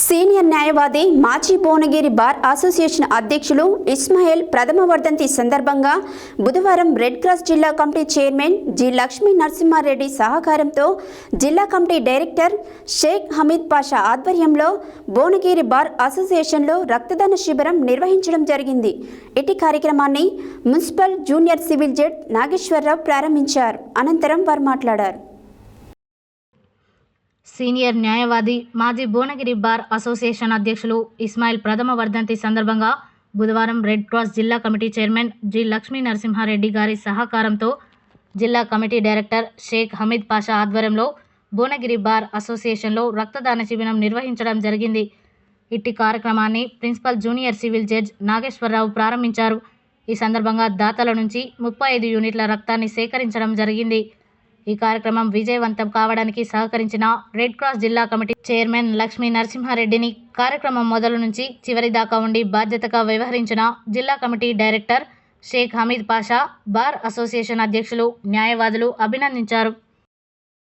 Senior న్యాయవాది మాజీ Bhuvanagiri bar association అధ్యక్షులు ఇస్మాయిల్ ప్రథమ వర్ధంతి సందర్భంగా బుధవారం రెడ్ క్రాస్ జిల్లా committee chairman G Lakshmi Narasimhareddy సహకారంతో జిల్లా కమిటీ డైరెక్టర్ షేక్ హమీద్ పాషా ఆధ్వర్యంలో భువనగిరి బార్ అసోసియేషన్లో రక్తదాన శిబిరం నిర్వహించడం జరిగింది. ఇటీ కార్యక్రమాన్ని municipal junior civil judge Nageswararao ప్రారంభించారు. అనంతరం వారు మాట్లాడారు. సీనియర్ న్యాయవాది మాజీ భువనగిరి బార్ అసోసియేషన్ అధ్యక్షులు ఇస్మాయిల్ ప్రథమ వర్ధంతి సందర్భంగా బుధవారం రెడ్ క్రాస్ జిల్లా committee chairman G Lakshmi Narasimhareddy గారి సహకారంతో జిల్లా కమిటీ డైరెక్టర్ షేక్ హమీద్ పాషా ఆధ్వర్యంలో భువనగిరి బార్ అసోసియేషన్లో రక్తదాన శిబిరం నిర్వహించడం జరిగింది. ఇట్టి కార్యక్రమాన్ని principal junior civil judge Nageswararao ప్రారంభించారు. ఈ సందర్భంగా దాతల నుంచి ముప్పై ఐదు యూనిట్ల రక్తాన్ని సేకరించడం జరిగింది. ఈ కార్యక్రమం విజయవంతం కావడానికి సహకరించిన రెడ్ క్రాస్ జిల్లా కమిటీ చైర్మన్ లక్ష్మీ నరసింహారెడ్డిని కార్యక్రమం మొదలు నుంచి చివరి దాకా ఉండి బాధ్యతగా వ్యవహరించిన జిల్లా committee director Sheikh Hameed Pasha bar association అధ్యక్షులు న్యాయవాదులు అభినందించారు.